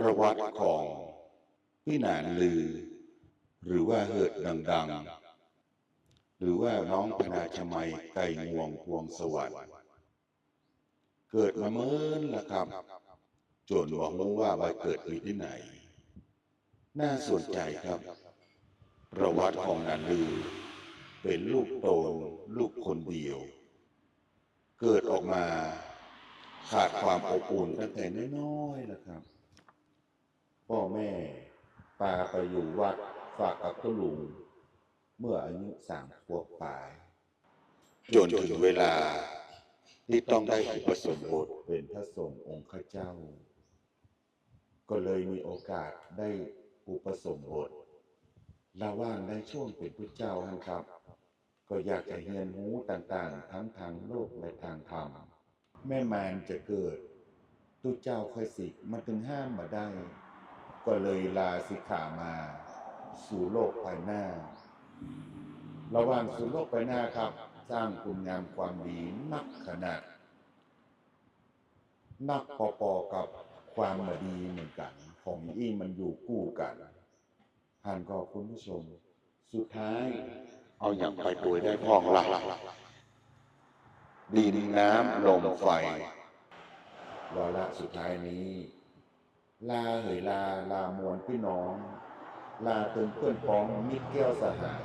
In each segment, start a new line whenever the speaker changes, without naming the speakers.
ประวัติของพี่หนานลือ หรือว่าเหิดดัง ๆ หรือว่าน้องพนาชมัยไก่งวงพวงสวัสดิ์เกิดมาเมินละครับจนบอกรู้ว่าไปเกิดอยู่ที่ไหน น่าสนใจครับ ประวัติของนานลือ เป็นลูกโตนลูกคนเดียว เกิดออกมาขาดความอบอุ่นตั้งแต่น้อยๆนะครับ พ่อแม่ปาไปอยู่วัดฝากกับคุณลุง เมื่ออายุสามขวบปลายจนถึงเวลาที่ต้องได้อุปสมบทเป็นพระสงฆ์องค์ข้าเจ้า ก็เลยมีโอกาสได้อุปสมบทระว่างในช่วงเป็นพระเจ้านครับ ก็อยากจะเรียนรู้ต่างๆ ทั้งทางโลกและทางธรรม แม่มารจะเกิดตุเจ้าค่อยสิมันถึงห้ามมาได้ ก็เลยลาสิกขามาสู่โลกภายหน้า ระหว่างสู่โลกภายหน้าครับ สร้างคุณงามความดีนักขนาด นักปอๆกับความมาดีเหมือนกัน ของอีมันอยู่คู่กันท่านก็คุณผู้ชม สุดท้าย เอาอย่างไปตัวยได้พองละดินน้ำลมไฟวาระสุดท้ายนี้ ลาเหยลาลามวลพี่น้อง ลาตึงเพื่อนพ้องมิตรแก้วสหาย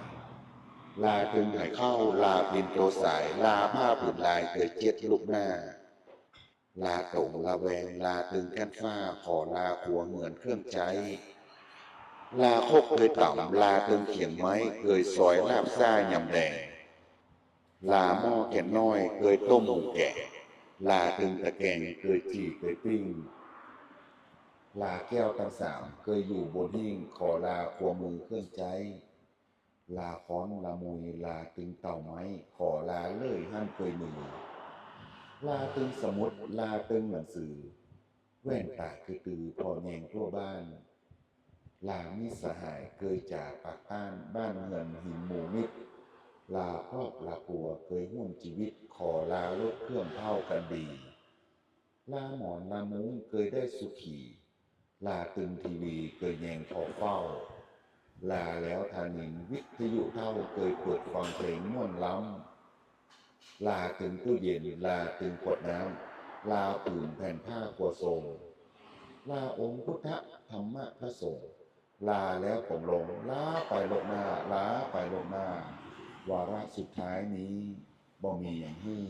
ลาตึงหายเข้า ลาปินโตสาย ลาผ้าผืนลายเกิดเจ็ดลูกหน้า ลาตงลาแวง ลาตึงแก้นฟ้าขอลาขัวเหมือนเครื่องใจ ลาโคกเคยต่ำลาตึงเขียงไม้เคยซอยลาบซ่ายำแดง ลาหม้อแก่นน้อยเคยต้มหมูแก่ ลาตึงตะแกงเคยจีเคยปิ้ง ลาแก้วทั้งสามเคยอยู่บนหิ้งขอลาขวมือเครื่องใจ ลาค้อนลามุยลาตึงเต่าไม้ ขอลาเล่ยห้านเคยมือ ลาตึงสมุดลาตึงหนังสือ แว่นตาคือตือพอแยงทั่วบ้าน ลามิสหายเคยจากปากต้านบ้านเงินหินหมูมิตรลาครอบลาปัวเคยห่วงชีวิต ขอลาลดเครื่องเท่ากันดี ลาหมอนลามุ้งเคยได้สุขี ลาตึงทีวีเคยแยงพอเฝ้า ลาแล้วทานินวิทยุเท่าเคยเปิดฟังเพลงม่วนล้ำ ลาตึงตู้เย็นลาตึงขวดน้ำลาผืนแผ่นผ้ากัวทรงลาองค์พุทธธรรมะพระสงฆ์ลาแล้วผมลงลาไปลงหน้าลาไปลงหน้า วาระสุดท้ายนี้บ่มีอย่างฮื้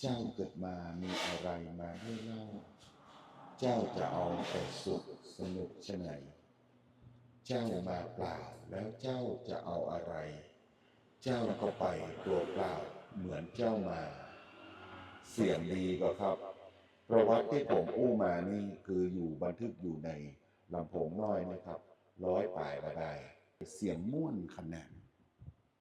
เจ้าเกิดมามีอะไรมาให้เล่า เจ้าจะเอาแต่สุขสนุกชะไหน เจ้ามาเปล่าแล้วเจ้าจะเอาอะไร เจ้าก็ไปตัวเปล่าเหมือนเจ้ามา เสียงดีก็ครับประวัติที่ผมอู้มานี่คืออยู่บันทึกอยู่ในลำโพงน้อยนะครับ ร้อยปลายบาได้ เสียงม่วนขนาด